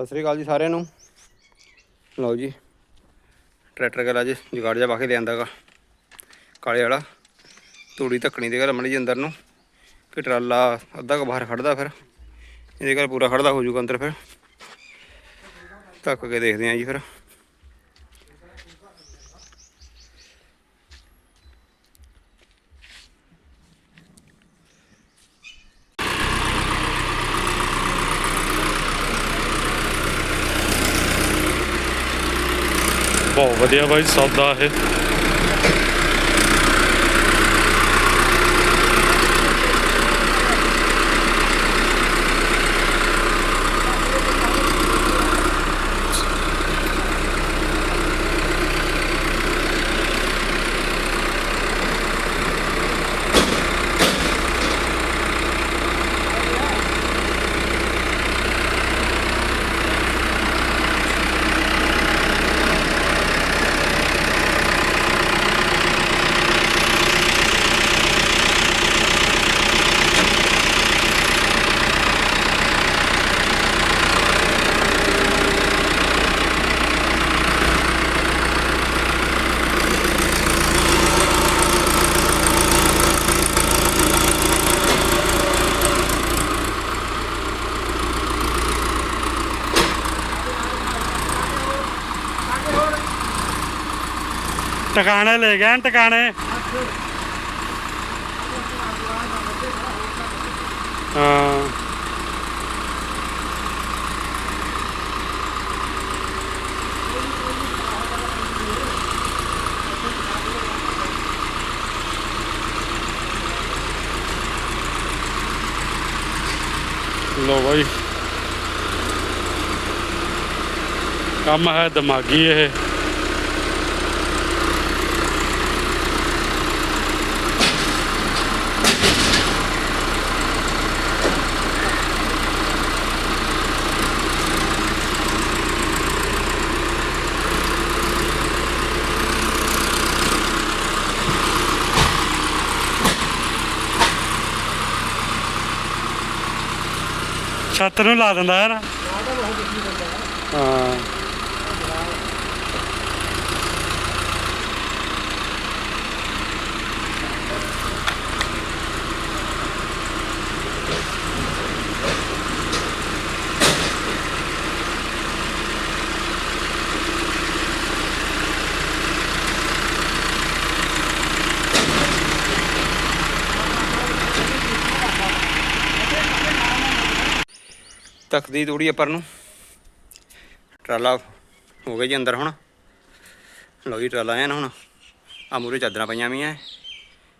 ਸਤਿ ਸ੍ਰੀ ਅਕਾਲ ਜੀ ਸਾਰਿਆਂ ਨੂੰ। ਲਓ ਜੀ, ਟਰੈਕਟਰ ਗੱਲ ਅੱਜ ਜੁਗਾੜ ਜਾ ਪਾ ਕੇ ਲਿਆਂਦਾਗਾ ਕਾਲੇ ਵਾਲਾ। ਤੂੜੀ ਧੱਕਣੀ ਦੇ ਘਰ ਮੜੀ ਜੀ ਅੰਦਰ ਨੂੰ। ਕਿ ਟਰਾਲਾ ਅੱਧਾ ਕੁ ਬਾਹਰ ਖੜਦਾ ਫਿਰ। ਇਹਦੇ ਘਰ ਪੂਰਾ ਖੜਦਾ ਹੋ ਜੂਗਾ ਅੰਦਰ ਫਿਰ। ਧੱਕ ਕੇ ਦੇਖਦੇ ਆਂ ਜੀ ਫਿਰ। ਬਹੁਤ ਵਧੀਆ ਬਾਈ ਸੌਦਾ ਇਹ। ਟਿਕਾਣੇ ਲੈ ਗਏ ਟਿਕਾਣੇ। ਹਾਂ। ਲੋ ਭਾਈ ਕੰਮ ਹੈ ਦਿਮਾਗੀ ਇਹ। ਛੱਤ ਨੂੰ ਲਾ ਦਿੰਦਾ ਹੈ ਨਾ ਹਾਂ ਤੱਕਦੀ ਤੂੜੀ ਉੱਪਰ ਨੂੰ। ਟਰਾਲਾ ਹੋ ਗਿਆ ਜੀ ਅੰਦਰ ਹੁਣ। ਲਓ ਜੀ ਟਰਾਲਾ ਐਨ ਹੁਣ। ਆ ਮੂਰੇ ਚਾਦਰਾਂ ਪਈਆਂ ਵੀਆਂ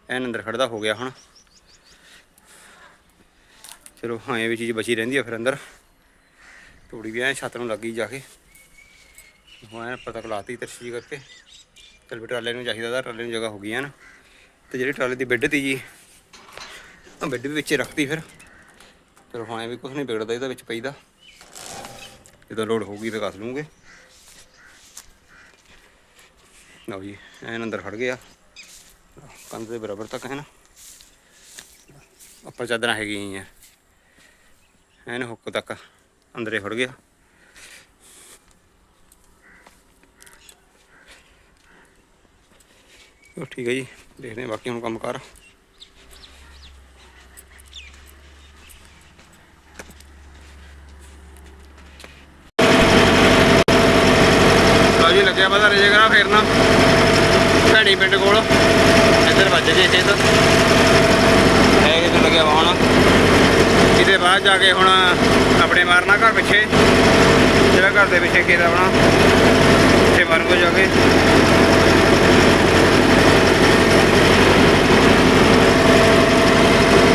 ਐਨ ਅੰਦਰ ਖੜਦਾ ਹੋ ਗਿਆ ਹੁਣ। ਚਲੋ ਹਾਂ ਇਹ ਵੀ ਚੀਜ਼ ਬਚੀ ਰਹਿੰਦੀ ਆ ਫਿਰ ਅੰਦਰ। ਤੂੜੀ ਵੀ ਐ ਛੱਤ ਨੂੰ ਲੱਗੀ ਜਾ ਕੇ। ਹੁਣ ਐਨ ਪਤਾ ਲਾਤੀ ਤਰਸ਼ੀ ਕਰਕੇ। ਚਲ ਵੀ ਟਰਾਲੇ ਨੂੰ ਚਾਹੀਦਾ ਤਾਂ ਟਰਾਲੇ ਨੂੰ ਜਗ੍ਹਾ ਹੋ ਗਈ ਐਨ। ਤੇ ਜਿਹੜੀ ਟਰਾਲੇ ਦੀ ਬੈੱਡ ਤੀ ਜੀ ਉਹ ਬੈੱਡ ਵੀ ਵਿੱਚੇ ਰੱਖਤੀ ਫਿਰ। ਚਲੋ ਹੁਣ ਵੀ ਕੁਝ ਨਹੀਂ ਵਿਗੜਦਾ, ਇਹਦੇ ਵਿੱਚ ਪਈਦਾ। ਜਦੋਂ ਲੋਡ ਹੋਊਗੀ ਤਾਂ ਕੱਸ ਲੂੰਗੇ। ਲਓ ਜੀ ਐਨ ਅੰਦਰ ਖੜ ਗਿਆ। ਕੰਧ ਦੇ ਬਰਾਬਰ ਤੱਕ ਹੈ ਨਾ। ਉੱਪਰ ਚਾਦਰਾਂ ਹੈਗੀਆਂ ਐਨ ਹੁੱਕ ਤੱਕ ਅੰਦਰੇ ਖੜ ਗਿਆ। ਠੀਕ ਹੈ ਜੀ, ਦੇਖਦੇ ਹਾਂ ਬਾਕੀ ਹੁਣ ਕੰਮ ਕਰ ਲਓ ਜੀ ਲੱਗਿਆ ਪਤਾ ਰਜੇ ਕਰਾ ਫੇਰਨਾ ਭੈਣੀ ਪਿੰਡ ਕੋਲ। ਇੱਧਰ ਵੱਜ ਜੇ ਖੇਤ। ਹੈ ਕਿਤੇ ਲੱਗਿਆ ਵਾ ਹੁਣ ਇਹਦੇ ਬਾਅਦ ਜਾ ਕੇ ਹੁਣ ਆਪਣੇ ਮਾਰਨਾ ਘਰ ਪਿੱਛੇ। ਜਿਹੜਾ ਘਰ ਦੇ ਪਿੱਛੇ ਖੇਤ ਆਪਣਾ। ਉੱਥੇ ਮਾਰੂਗਾ ਜਾ ਕੇ।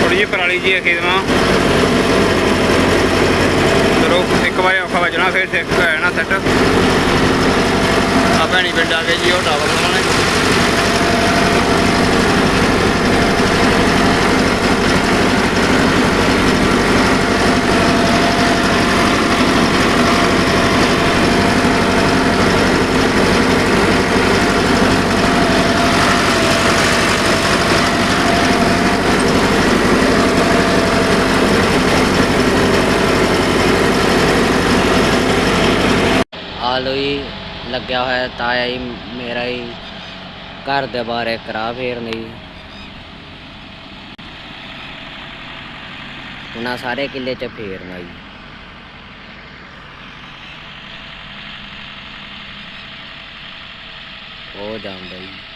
ਥੋੜੀ ਜਿਹੀ ਪਰਾਲੀ ਜੀ ਖੇਤ ਮਾਂ ਚਲੋ, ਇੱਕ ਵਾਰ ਔਖਾ ਵੱਜਣਾ, ਫਿਰ ਸਿੱਖ ਹੈ ਨਾ ਸੈੱਟ। ਮੇਰਾ ਭੈਣੀ ਪਿੰਡ ਆ ਗਿਆ ਜੀ ਉਹ ਟਾਵਰ ਉਹਨਾਂ ਨੇ ਹਾਲੋ ਜੀ ਲੱਗਿਆ ਹੋਇਆ ਤਾਇਆ ਹੀ ਮੇਰਾ ਹੀ ਘਰ ਦੇ ਬਾਰੇ ਕਰਾ ਫੇਰਨੀ ਜੀ ਉਹਨਾਂ ਸਾਰੇ ਕਿੱਲੇ ਚ ਫੇਰਨਾ ਜੀ ਹੋ ਜਾਂਦਾ ਜੀ।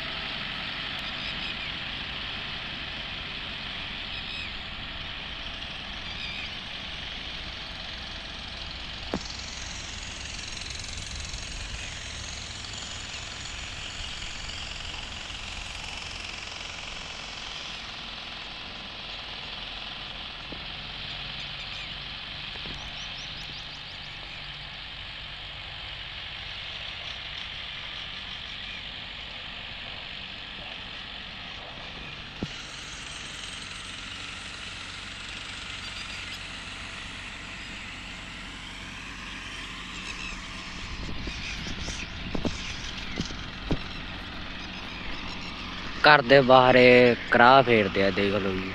ਘਰ ਦੇ ਬਾਹਰੇ ਕਰਾ ਫੇਰਦੇ ਆ ਦੇਖ ਲਓ ਜੀ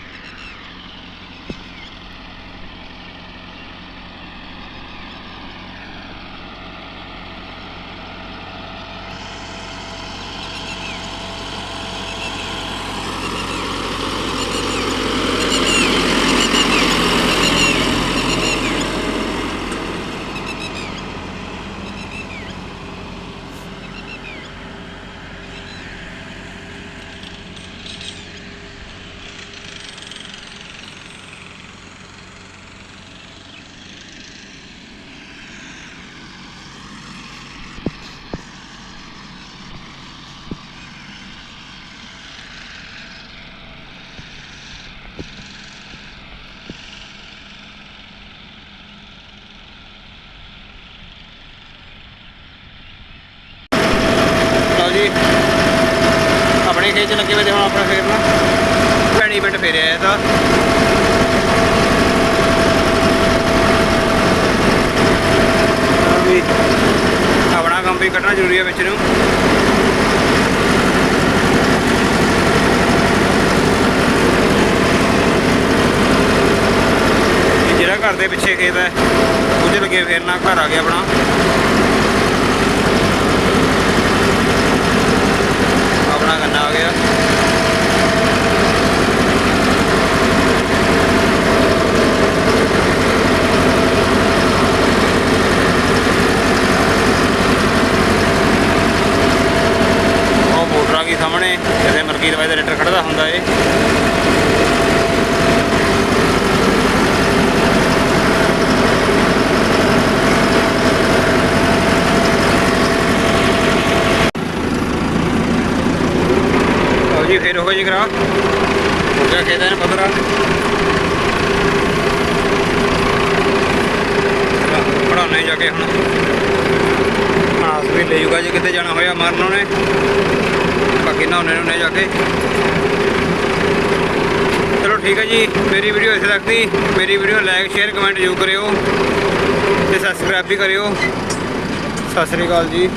ਲਓ ਜੀ ਆਪਣੇ 'ਚ ਲੱਗੇ ਹੋਏ ਤੇ ਹੁਣ ਆਪਣਾ ਫੇਰਨਾ ਭੈਣੀ ਪਿੰਡ ਫੇਰਿਆ ਇਹ ਤਾਂ ਵੀ ਆਪਣਾ ਕੰਮ ਵੀ ਕੱਢਣਾ ਜ਼ਰੂਰੀ ਹੈ ਵਿੱਚ ਨੂੰ। ਜਿਹੜਾ ਘਰ ਦੇ ਪਿੱਛੇ ਖੇਤ ਹੈ, ਉਹਦੇ ਲੱਗੇ ਫੇਰਨਾ ਘਰ ਆ ਗਿਆ ਆਪਣਾ ਗੰਨਾ ਆ ਗਿਆ ਉਹ ਮੋਟਰ ਆ ਗਈ ਸਾਹਮਣੇ ਜਿਹਦੇ ਮਰਗੀ ਦਵਾਈ ਦਾ ਰੇਟਰ ਖੜਦਾ ਹੁੰਦਾ ਏ। ਜੀ, ਫੇਰ ਹੋ ਜੀ ਕਰਾ ਹੋ ਗਿਆ ਖੇਤਾਂ ਨੇ ਪਤਰਾ ਪੜਾਉਣੇ ਜਾ ਕੇ ਹੁਣ। ਆਸ ਵੀ ਲੈ ਜੂਗਾ ਜੇ ਕਿਤੇ ਜਾਣਾ ਹੋਇਆ ਮਰਨ ਉਹਨੇ। ਬਾਕੀ ਨਹਾਉਣੇ ਨੇ ਜਾ ਕੇ। ਚਲੋ ਠੀਕ ਹੈ ਜੀ, ਮੇਰੀ ਵੀਡੀਓ ਇੱਥੇ ਤੱਕ ਦੀ। ਮੇਰੀ ਵੀਡੀਓ ਲਾਈਕ ਸ਼ੇਅਰ ਕਮੈਂਟ ਜ਼ਰੂਰ ਕਰਿਓ। ਤੇ ਸਬਸਕ੍ਰਾਈਬ ਵੀ ਕਰਿਓ। ਸਤਿ ਸ੍ਰੀ ਅਕਾਲ ਜੀ।